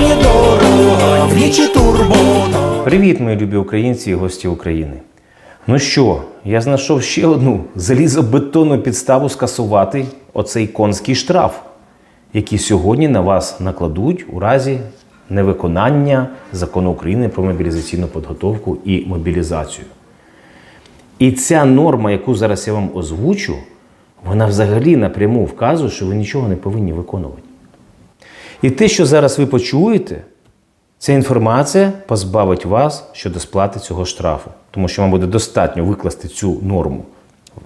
дорога, в нічі турбота. Привіт, мої любі українці і гості України. Ну що, я знайшов ще одну залізобетонну підставу скасувати оцей конський штраф, який сьогодні на вас накладуть у разі невиконання закону України про мобілізаційну підготовку і мобілізацію. І ця норма, яку зараз я вам озвучу, вона взагалі напряму вказує, що ви нічого не повинні виконувати. І те, що зараз ви почуєте, Ця інформація позбавить вас щодо сплати цього штрафу, тому що вам буде достатньо викласти цю норму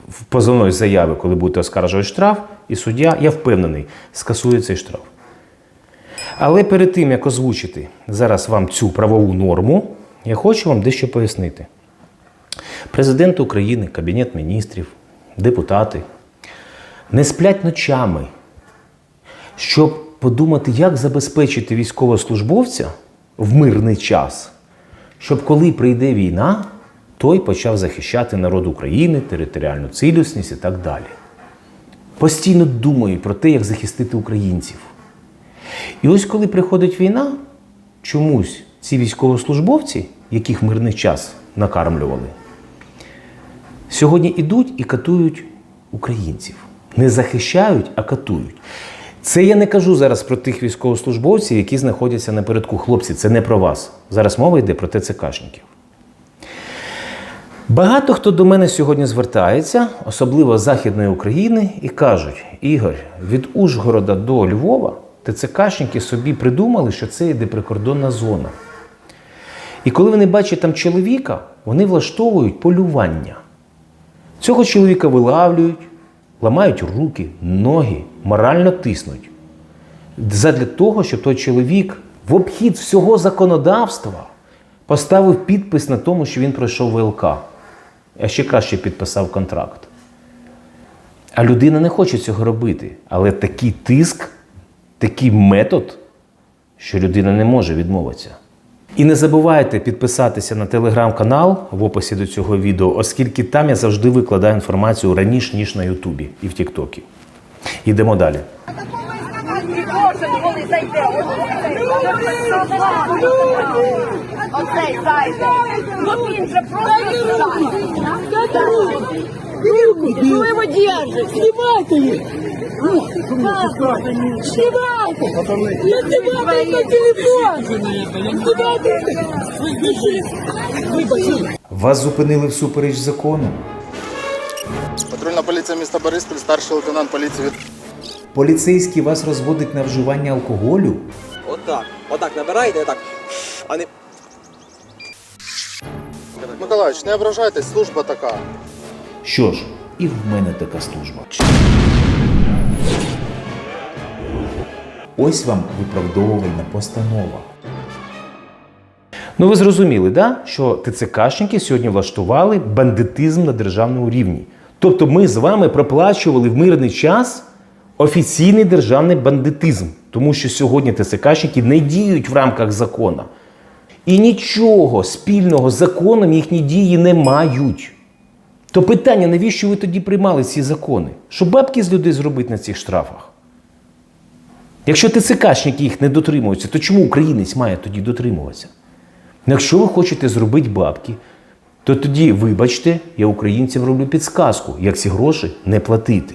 в позовної заяви, коли будете оскаржувати штраф, і суддя, я впевнений, скасує цей штраф. Але перед тим, як озвучити зараз вам цю правову норму, я хочу вам дещо пояснити. Президент України, Кабінет міністрів, депутати не сплять ночами, щоб подумати, як забезпечити військовослужбовця в мирний час, щоб коли прийде війна, той почав захищати народ України, територіальну цілісність і так далі. Постійно думають про те, як захистити українців. І ось коли приходить війна, чомусь ці військовослужбовці, яких мирний час накармлювали, сьогодні ідуть і катують українців. Не захищають, а катують. Це я не кажу зараз про тих військовослужбовців, які знаходяться напередку. Хлопці, це не про вас. Зараз мова йде про ТЦКшників. Багато хто до мене сьогодні звертається, особливо з Західної України, і кажуть: Ігор, від Ужгорода до Львова ТЦКшники собі придумали, що це йде прикордонна зона. І коли вони бачать там чоловіка, вони влаштовують полювання. Цього чоловіка вилавлюють, ламають руки, ноги, морально тиснуть. Задля того, щоб той чоловік в обхід всього законодавства поставив підпис на тому, що він пройшов ВЛК, а ще краще підписав контракт. А людина не хоче цього робити. Але такий тиск, такий метод, що людина не може відмовитися. І не забувайте підписатися на телеграм-канал в описі до цього відео, оскільки там я завжди викладаю інформацію раніше, ніж на Ютубі і в Тіктокі. Йдемо далі. Люди! коли зайде, оцей зайде. Ну він же просто Кто его держит? Снимайте их! Снимайте! Не снимайте на телефон! Снимайте! Вас зупинили всупереч закону. Патрульна поліція міста Бориспіль, старший лейтенант поліції від Поліцейський вас розводить на вживання алкоголю. Отак. Отак набираєте, отак. А не. Миколаївич, не ображайтесь, служба така. Що ж, і в мене така служба. Ось вам виправдовувальна постанова. Ну ви зрозуміли, да? що ТЦКшники сьогодні влаштували бандитизм на державному рівні. Тобто ми з вами проплачували в мирний час офіційний державний бандитизм, тому що сьогодні ТЦКшники не діють в рамках закону. І нічого спільного з законом їхні дії не мають. То питання, навіщо ви тоді приймали ці закони? Щоб бабки з людей зробити на цих штрафах? Якщо ТЦКшники їх не дотримуються, то чому українець має тоді дотримуватися? Ну, Якщо ви хочете зробити бабки, то тоді, вибачте, я українцям роблю підсказку, як ці гроші не платити.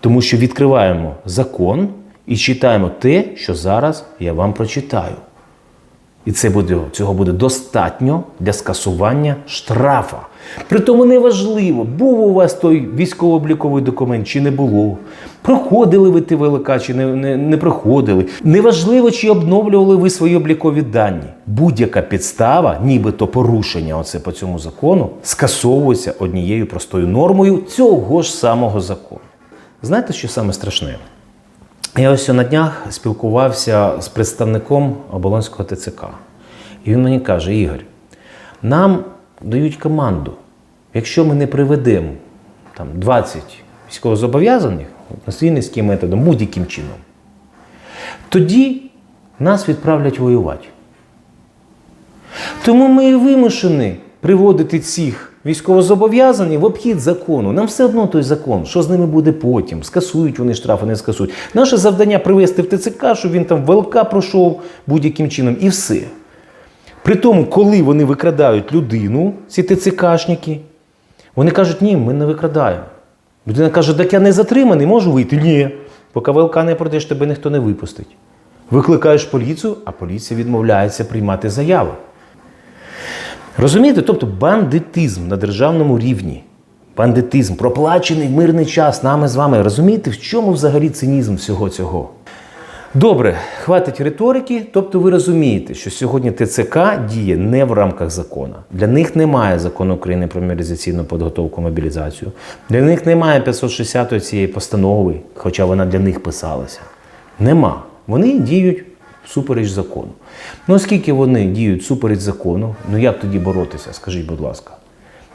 Тому що відкриваємо закон і читаємо те, що зараз я вам прочитаю. І це буде, цього буде достатньо для скасування штрафа. Притому неважливо, був у вас той військово-обліковий документ чи не було. Проходили ви ТВЛК чи не, не, не проходили. Неважливо, чи обновлювали ви свої облікові дані. Будь-яка підстава, нібито порушення оце по цьому закону, скасовується однією простою нормою цього ж самого закону. Знаєте, що саме страшне? Я ось на днях спілкувався з представником Оболонського ТЦК. І він мені каже: Ігор, нам дають команду, якщо ми не приведемо там, 20 військовозобов'язаних насильницьким методом, будь-яким чином, тоді нас відправлять воювати. Тому ми і вимушені приводити цих військовозобов'язані в обхід закону. Нам все одно той закон, що з ними буде потім, скасують вони штрафи, не скасують. Наше завдання привести в ТЦК, щоб він там ВЛК пройшов будь-яким чином, і все. При тому, коли вони викрадають людину, ці ТЦКшники, вони кажуть, ні, ми не викрадаємо. Людина каже, так я не затриманий, можу вийти? Ні. Поки ВЛК не пройдеш, тебе ніхто не випустить. Викликаєш поліцію, а поліція відмовляється приймати заяви. Розумієте? Тобто бандитизм на державному рівні. Бандитизм, проплачений мирний час нами з вами. Розумієте, в чому взагалі цинізм всього цього? Добре, хватить риторики. Тобто ви розумієте, що сьогодні ТЦК діє не в рамках закону. Для них немає закону України про мобілізаційну підготовку мобілізацію. Для них немає 560 цієї постанови, хоча вона для них писалася. Нема. Вони діють всупереч закону. Ну, оскільки вони діють всупереч закону, ну як тоді боротися, скажіть, будь ласка.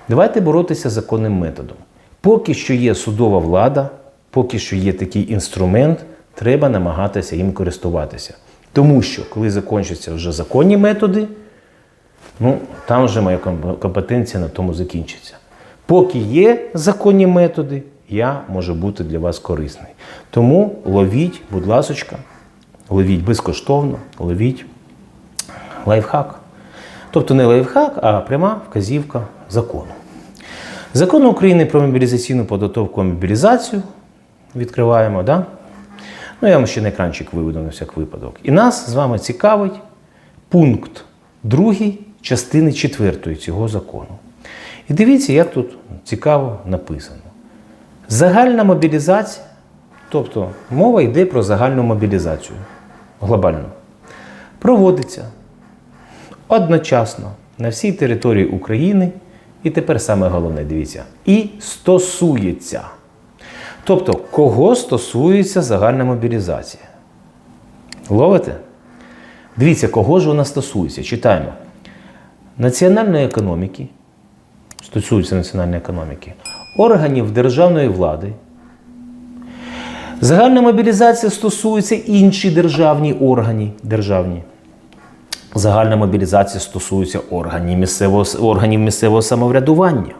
Давайте боротися законним методом. Поки що є судова влада, поки що є такий інструмент, треба намагатися їм користуватися. Тому що, коли закінчаться вже законні методи, ну, там вже моя компетенція на тому закінчиться. Поки є законні методи, я можу бути для вас корисний. Тому ловіть, будь ласочка, ловіть безкоштовно, ловіть лайфхак. Тобто не лайфхак, а пряма вказівка закону. Закон України про мобілізаційну підготовку і мобілізацію відкриваємо, да? Ну, я вам ще на екранчик виведу на всяк випадок. І нас з вами цікавить пункт 2 частини 4 цього закону. І дивіться, як тут цікаво написано. Загальна мобілізація, тобто мова йде про загальну мобілізацію глобальну, проводиться одночасно на всій території України, і тепер саме головне, дивіться, і стосується. Тобто, кого стосується загальна мобілізація? Ловите? Дивіться, кого ж вона стосується. Читаємо. Національної економіки, стосується національної економіки, органів державної влади. Загальна мобілізація стосується інші державні органи. Державні. Загальна мобілізація стосується органів місцевого, органів місцевого самоврядування.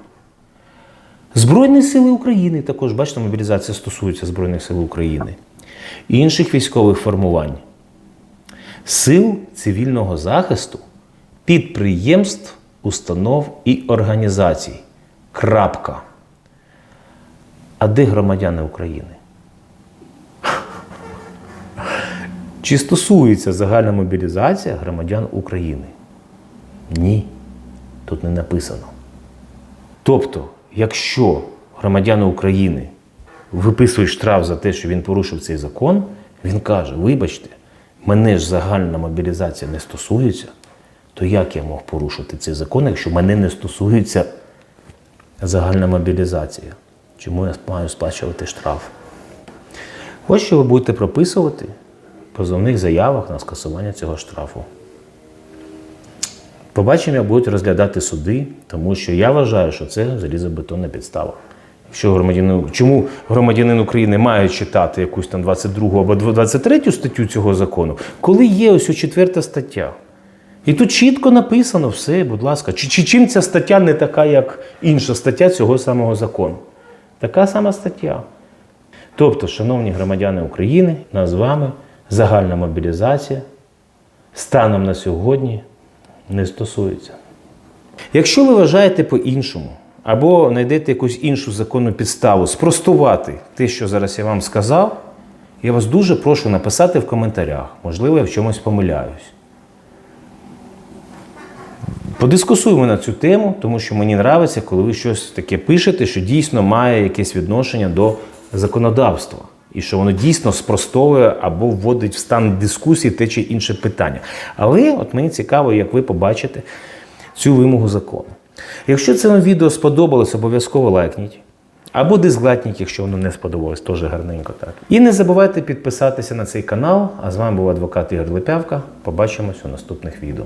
Збройні сили України також, бачите, мобілізація стосується Збройних сил України, інших військових формувань, сил цивільного захисту, підприємств, установ і організацій. Крапка. А де громадяни України? Чи стосується загальна мобілізація громадян України? Ні. Тут не написано. Тобто, якщо громадяни України виписують штраф за те, що він порушив цей закон, він каже: вибачте, мене ж загальна мобілізація не стосується, то як я мог порушити цей закон, якщо мене не стосується загальна мобілізація? Чому я маю сплачувати штраф? Ось що ви будете прописувати позовних заявах на скасування цього штрафу. Побачимо, як будуть розглядати суди, тому що я вважаю, що це залізобетонна підстава. Якщо громадянин, чому громадянин України має читати якусь там 22 або 23 статтю цього закону, коли є ось четверта стаття? І тут чітко написано все, будь ласка, чи, чи чим ця стаття не така, як інша стаття цього самого закону? Така сама стаття. Тобто, шановні громадяни України, нас з вами загальна мобілізація станом на сьогодні не стосується. Якщо ви вважаєте по-іншому, або знайдете якусь іншу законну підставу спростувати те, що зараз я вам сказав, я вас дуже прошу написати в коментарях. Можливо, я в чомусь помиляюсь. Подискусуємо на цю тему, тому що мені подобається, коли ви щось таке пишете, що дійсно має якесь відношення до законодавства. І що воно дійсно спростовує або вводить в стан дискусії те чи інше питання. Але от мені цікаво, як ви побачите цю вимогу закону. Якщо це відео сподобалось, обов'язково лайкніть. Або дизлайкніть, якщо воно не сподобалось, теж гарненько так. І не забувайте підписатися на цей канал. А з вами був адвокат Ігор Липявка. Побачимось у наступних відео.